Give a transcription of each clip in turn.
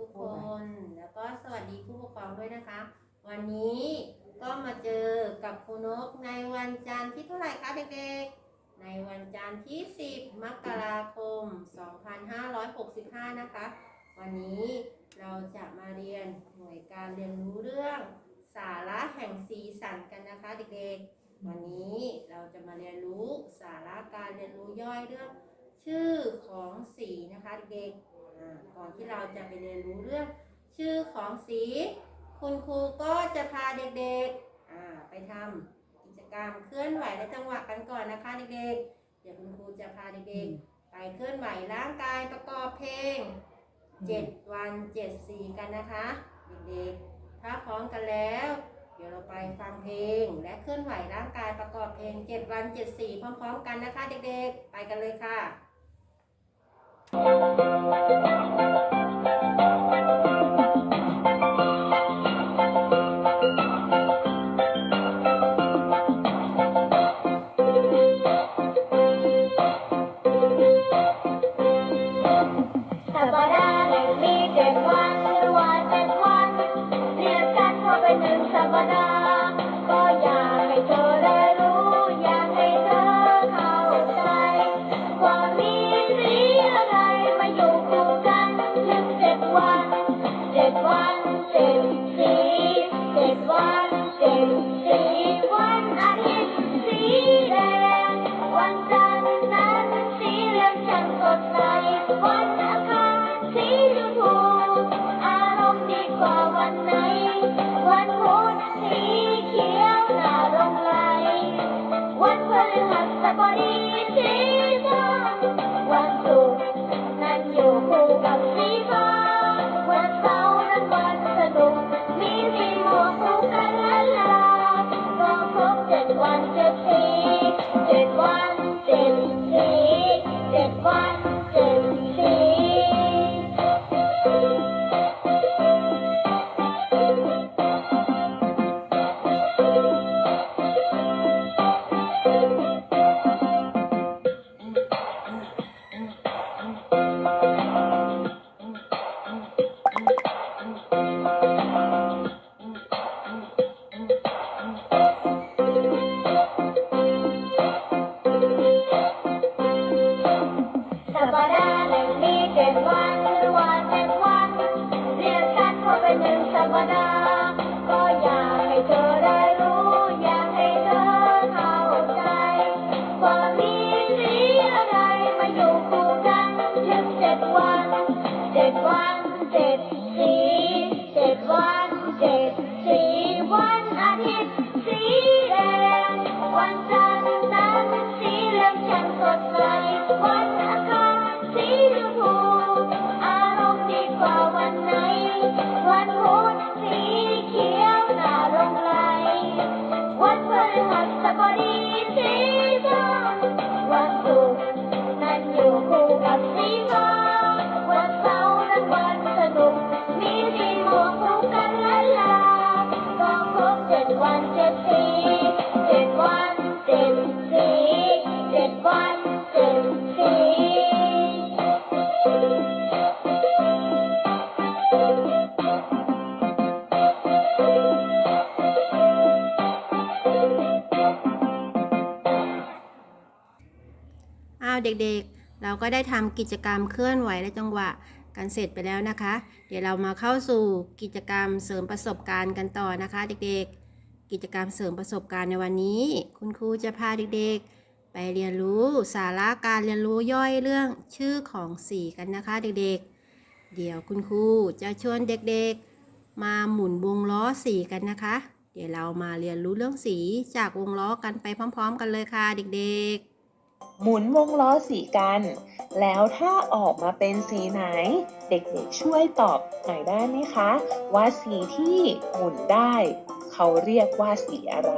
ทุกคน แล้วก็สวัสดีผู้ปกครองด้วยนะคะ วันนี้ก็มาเจอกับครูนกในวันจันทร์ที่เท่าไหร่คะเด็กๆ ในวันจันทร์ที่ 10 มกราคม 2565 นะคะ วันนี้เราจะมาเรียนหน่วยการเรียนรู้เรื่องสาระแห่งสีสันกันนะคะเด็กๆ วันนี้เราจะมาเรียนรู้สาระการเรียนรู้ย่อยเรื่อง ชื่อของสีนะคะเด็กๆอ่าก่อนที่เราจะไปเรียนรู้เรื่อง ชื่อของสี คุณครูก็จะพาเด็กๆอ่าไปทำกิจกรรมเคลื่อนไหวและจังหวะกันก่อนนะคะเด็กๆ เดี๋ยวคุณครูจะพาเด็กๆ ไปเคลื่อนไหวร่างกายประกอบเพลง7วัน7สีกันนะคะเด็กๆ ถ้าพร้อมกันแล้ว เดี๋ยวเราไปฟังเพลง และเคลื่อนไหวร่างกายประกอบเพลง7วัน7สีพร้อมๆ กันนะคะ เด็กๆ ไปกันเลยค่ะ สั สั เด็กๆ เราก็ได้ทำกิจกรรมเคลื่อนไหวและจังหวะกันเสร็จไปแล้วนะคะ เดี๋ยวเรามาเข้าสู่กิจกรรมเสริมประสบการณ์กันต่อนะคะ เด็กๆ กิจกรรมเสริมประสบการณ์ในวันนี้ คุณครูจะพาเด็กๆ ไปเรียนรู้สาระการเรียนรู้ย่อยเรื่องชื่อของสีกันนะคะเด็กๆ เดี๋ยวคุณครูจะชวนเด็กๆ มาหมุนวงล้อสีกันนะคะ เดี๋ยวเรามาเรียนรู้เรื่องสีจากวงล้อกันไปพร้อม ๆ กันเลยค่ะเด็กๆ หมุนวงล้อสีกัน แล้วถ้าออกมาเป็นสีไหน เด็กๆช่วยตอบหน่อยได้ไหมคะ ว่าสีที่หมุนได้ เขาเรียกว่าสีอะไร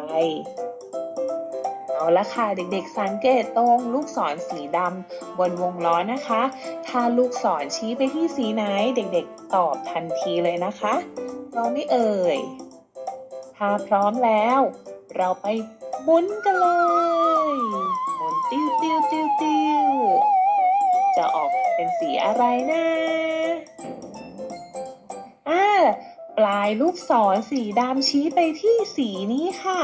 เอาละค่ะ เด็กๆสังเกตตรงลูกศรสีดำบนวงล้อนะคะ ถ้าลูกศรชี้ไปที่สีไหน เด็กๆตอบทันทีเลยนะคะพร้อมไหมเอ่ย ถ้าพร้อมแล้ว เราไปหมุนกันเลย ติ้วติ้วติ้วติ้วจะออกเป็นสีอะไรนะายลูกศรสีดำชี้ไปที่สีนี้ค่ะ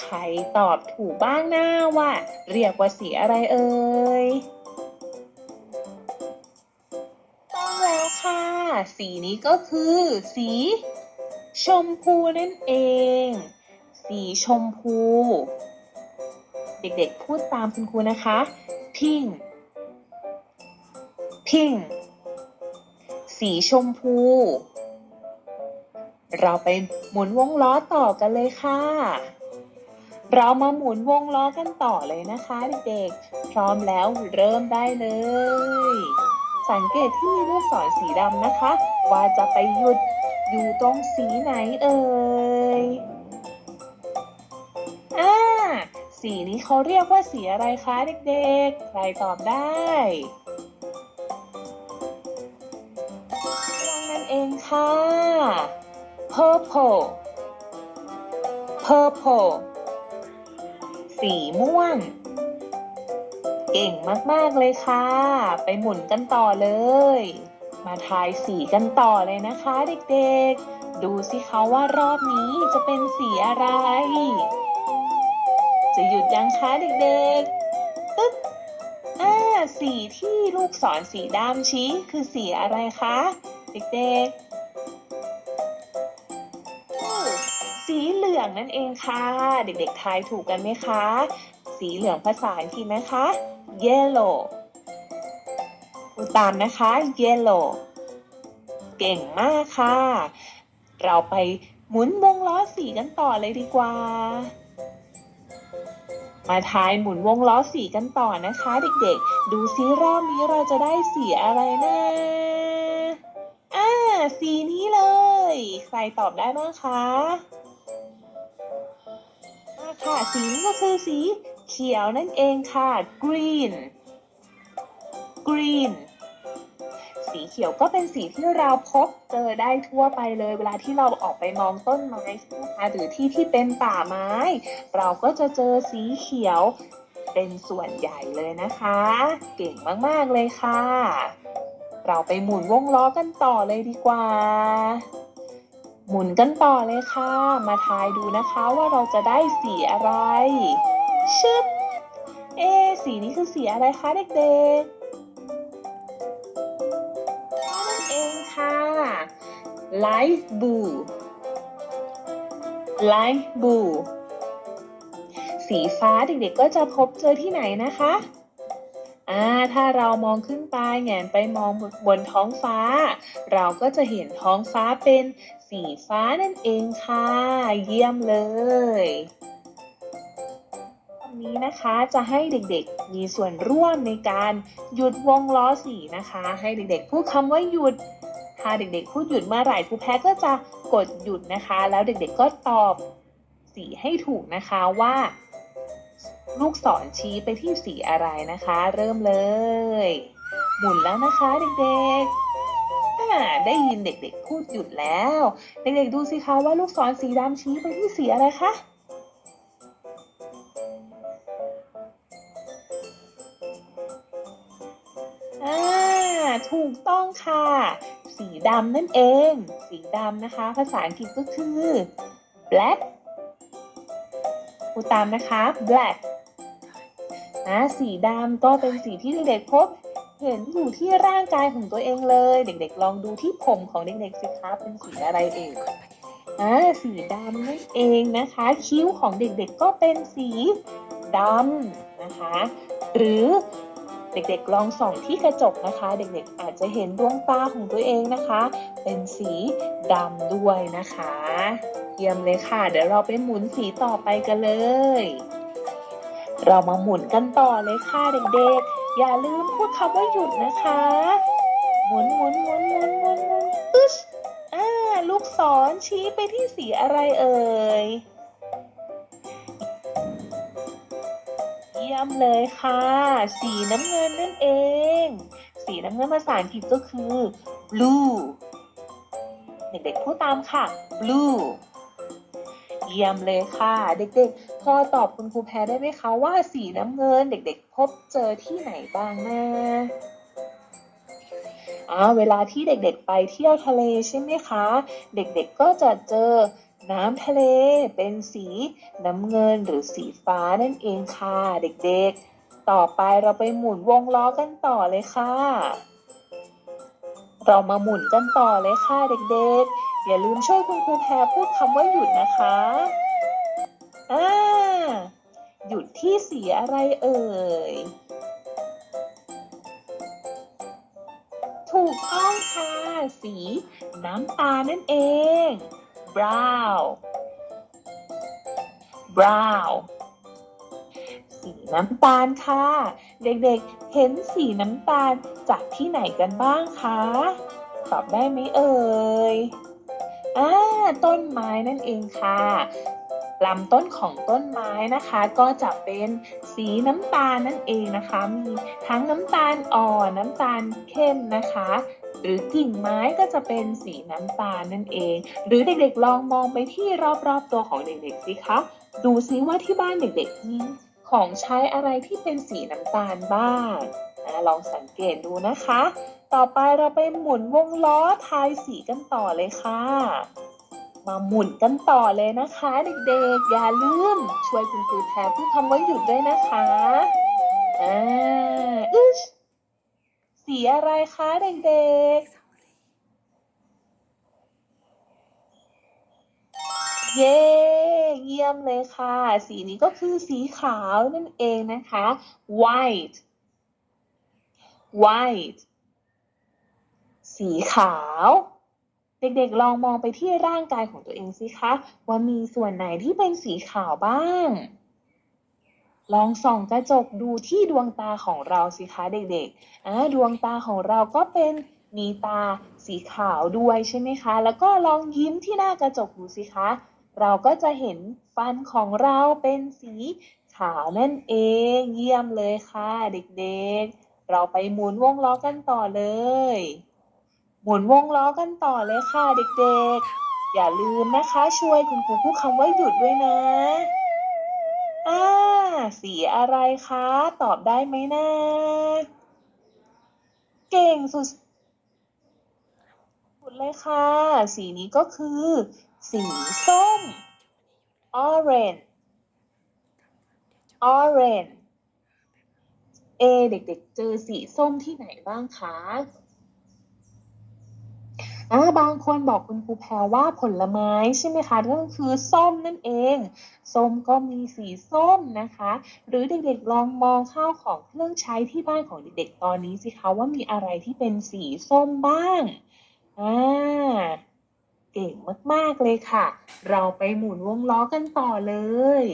ใครตอบถูกบ้างหน้าว่า เรียกว่าสีอะไรเอ่ยต้องแล้วค่ะ สีนี้ก็คือ สี ชมพูนั่นเอง สีชมพู เด็กๆ พูดตามคุณครูนะคะ pink pink สีชมพู เราไปหมุนวงล้อต่อกันเลยค่ะ เรามาหมุนวงล้อกันต่อเลยนะคะเด็กๆ พร้อมแล้วเริ่มได้เลย สังเกตที่ลูกศรสีดำนะคะ ว่าจะไปหยุดอยู่ตรงสีไหนเอ่ย สีนี้เขาเรียกว่าสีอะไรคะเด็กๆ ใครตอบได้นั่นเองค่ะ purple purple สีม่วง เก่งมากๆเลยค่ะ ไปหมุนกันต่อเลย มาทายสีกันต่อเลยนะคะเด็กๆ ดูสิคะว่ารอบนี้จะเป็นสีอะไร จะหยุดยังคะเด็กๆ ตึ๊บอ่าสีที่ลูกศรสีดำชี้คือสีอะไรคะ เด็กๆ สีเหลืองนั่นเองค่ะ เด็กๆทายถูกกันไหมคะ สีเหลืองภาษาอังกฤษนะคะ yellow ตามนะคะ yellow เก่งมากค่ะ เราไปหมุนวงล้อสีกันต่อเลยดีกว่า มาทายหมุนวงล้อสีกันต่อนะคะ เด็กๆ ดูซิรอบนี้เราจะได้สีอะไรนะอ่าสีนี้เลย ใครตอบได้บ้างคะอ่าค่ะสีนี้ก็คือสีเขียวนั่นเองค่ะ green green สีเขียวก็เป็นสีที่เราพบเจอได้ทั่วไปเลย เวลาที่เราออกไปมองต้นไม้ใช่ไหมคะหรือที่ที่เป็นป่าไม้ เราก็จะเจอสีเขียวเป็นส่วนใหญ่เลยนะคะ เก่งมาก ๆ เลยค่ะ เราไปหมุนวงล้อกันต่อเลยดีกว่า หมุนกันต่อเลยค่ะ มาทายดูนะคะว่าเราจะได้สีอะไร ชึบ เอ สีนี้คือสีอะไรคะเด็กๆ light blue light blue สีฟ้าเด็กๆก็จะพบเจอที่ไหนนะคะอ่าถ้าเรามองขึ้นไปแงนไปมองบนท้องฟ้า เราก็จะเห็นท้องฟ้าเป็นสีฟ้านั่นเองค่ะ เยี่ยมเลยวันนี้นะคะจะให้เด็กๆมีส่วนร่วมในการหยุดวงล้อสีนะคะ ให้เด็กๆพูดคำว่าหยุด ถ้าเด็กๆพูดหยุดเมื่อไหร่ครูแพ้ก็จะกดหยุดนะคะ แล้วเด็กๆก็ตอบสีให้ถูกนะคะว่า ลูกศรชี้ไปที่สีอะไรนะคะ เริ่มเลย หมุนแล้วนะคะเด็กๆได้ยินเด็กๆพูดหยุดแล้ว เด็กๆดูสิคะว่าลูกศรสีดำชี้ไปที่สีอะไรคะถูกต้องค่ะ สีดำนั่นเอง สีดำนะคะ ภาษาอังกฤษก็คือ black พูตามนะคะ black นะสีดำก็เป็นสีที่เด็กๆพบ เห็นอยู่ที่ร่างกายของตัวเองเลย เด็กๆ ลองดูที่ผมของเด็กๆสิคะเป็นสีอะไรเองอ่าสีดำนั่นเองนะคะ คิ้วของเด็กๆก็เป็นสีดำนะคะ หรือ เด็กๆลองส่องที่กระจกนะคะ เด็กๆอาจจะเห็นดวงตาของตัวเองนะคะ เป็นสีดำด้วยนะคะ เยี่ยมเลยค่ะ เดี๋ยวเราไปหมุนสีต่อไปกันเลย เรามาหมุนกันต่อเลยค่ะเด็กๆ อย่าลืมพูดคำว่าหยุดนะคะ หมุนหมุนหมุนหมุนหมุนหมุนอึชอ่าลูกศรชี้ไปที่สีอะไรเอ่ย ยี่ยมเลยค่ะ สีน้ำเงินนั่นเอง สีน้ำเงินภาษาอังกฤษก็คือ blue เด็กๆพูดตามค่ะ blue เยี่ยมเลยค่ะ เด็กๆ พอตอบคุณครูแพรได้ไหมคะว่าสีน้ำเงินเด็กๆ พบเจอที่ไหนบ้างนะอ่าเวลาที่เด็กๆ ไปเที่ยวทะเลใช่ไหมคะ เด็กๆ ก็จะเจอ น้ำทะเลเป็นสีน้ำเงินหรือสีฟ้านั่นเองค่ะเด็กๆ ต่อไปเราไปหมุนวงล้อกันต่อเลยค่ะ เรามาหมุนกันต่อเลยค่ะเด็กๆ อย่าลืมช่วยคุณครูแพรพูดคำว่าหยุดนะคะอ่าหยุดที่สีอะไรเอ่ย ถูกต้องค่ะ สีน้ำตาลนั่นเอง brown brown สีน้ำตาลค่ะ เด็กๆ เห็นสีน้ำตาลจากที่ไหนกันบ้างคะ ตอบได้ไหมเอ่ยอ่าต้นไม้นั่นเองค่ะลำต้นของต้นไม้นะคะ ก็จะเป็นสีน้ำตาลนั่นเองนะคะ มีทั้งน้ำตาลอ่อนน้ำตาลเข้มนะคะ หรือกิ่งไม้ก็จะเป็นสีน้ำตาลนั่นเอง หรือเด็กๆลองมองไปที่รอบๆตัวของเด็กๆสิคะ ดูซิว่าที่บ้านเด็กๆมีของใช้อะไรที่เป็นสีน้ำตาลบ้างลองสังเกตดูนะคะ ต่อไปเราไปหมุนวงล้อทายสีกันต่อเลยค่ะ มาหมุนกันต่อเลยนะคะ เด็กๆ อย่าลืมช่วยคุณครูแทนพูดคำว่าหยุดด้วยนะคะอ่าอึช สีอะไรคะเด็กๆ เย้เยี่ยมเลยค่ะ สีนี้ก็คือสีขาวนั่นเองนะคะ white white สีขาว เด็กๆ ลองมองไปที่ร่างกายของตัวเองสิคะ ว่ามีส่วนไหนที่เป็นสีขาวบ้าง ลองส่องกระจกดูที่ดวงตาของเราสิคะเด็กๆอ่าดวงตาของเราก็เป็นมีตาสีขาวด้วยใช่ไหมคะ แล้วก็ลองยิ้มที่หน้ากระจกดูสิคะ เราก็จะเห็นฟันของเราเป็นสีขาวนั่นเอง เยี่ยมเลยค่ะ เด็กๆ เราไปหมุนวงล้อกันต่อเลย หมุนวงล้อกันต่อเลยค่ะ เด็กๆ อย่าลืมนะคะช่วยคุณครูพูดคำว่าหยุดด้วยนะอ่า สีอะไรคะ ตอบได้ไหมนะ เก่งสุดสุดเลยค่ะ สีนี้ก็คือ สีส้ม orange orange เอเด็กๆ เจอสีส้มที่ไหนบ้างคะ อ่าบางคนบอกคุณครูแพรว่าผลไม้ใช่ไหมคะก็คือส้มนั่นเอง ส้มก็มีสีส้มนะคะ หรือเด็กๆลองมองข้าวของเครื่องใช้ที่บ้านของเด็กๆตอนนี้สิคะว่ามีอะไรที่เป็นสีส้มบ้างอ่าเก่งมากๆเลยค่ะ เราไปหมุนวงล้อกันต่อเลย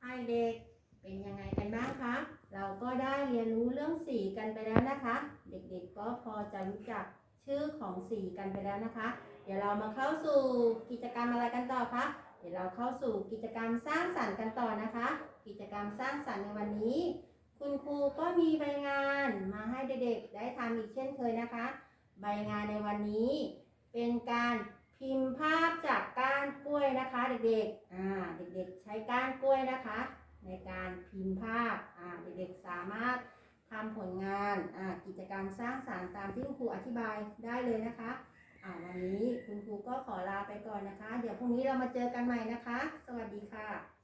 ไอเด็กเป็นยังไงกันบ้างคะ เราก็ได้เรียนรู้เรื่องสีกันไปแล้วนะคะ เด็กๆก็พอจะรู้จัก ชื่อของสีกันไปแล้วนะคะ เดี๋ยวเรามาเข้าสู่กิจกรรมอะไรกันต่อคะ เดี๋ยวเราเข้าสู่กิจกรรมสร้างสรรค์กันต่อนะคะ กิจกรรมสร้างสรรค์ในวันนี้ คุณครูก็มีใบงานมาให้เด็กๆ ได้ทำอีกเช่นเคยนะคะ ใบงานในวันนี้ เป็นการพิมพ์ภาพจากก้านกล้วยนะคะ เด็กๆ อ่า เด็กๆ ใช้ก้านกล้วยนะคะ ในการพิมพ์ภาพ อ่า เด็กๆ สามารถ ทำผลงานอ่ากิจกรรมสร้างสารรค์ตามที่คุณครูอธิบายได้เลยนะคะอ่าวันนี้คุณครูก็ขอลาไปก่อนนะคะ เดี๋ยวพรุ่งนี้เรามาเจอกันใหม่นะคะ สวัสดีค่ะ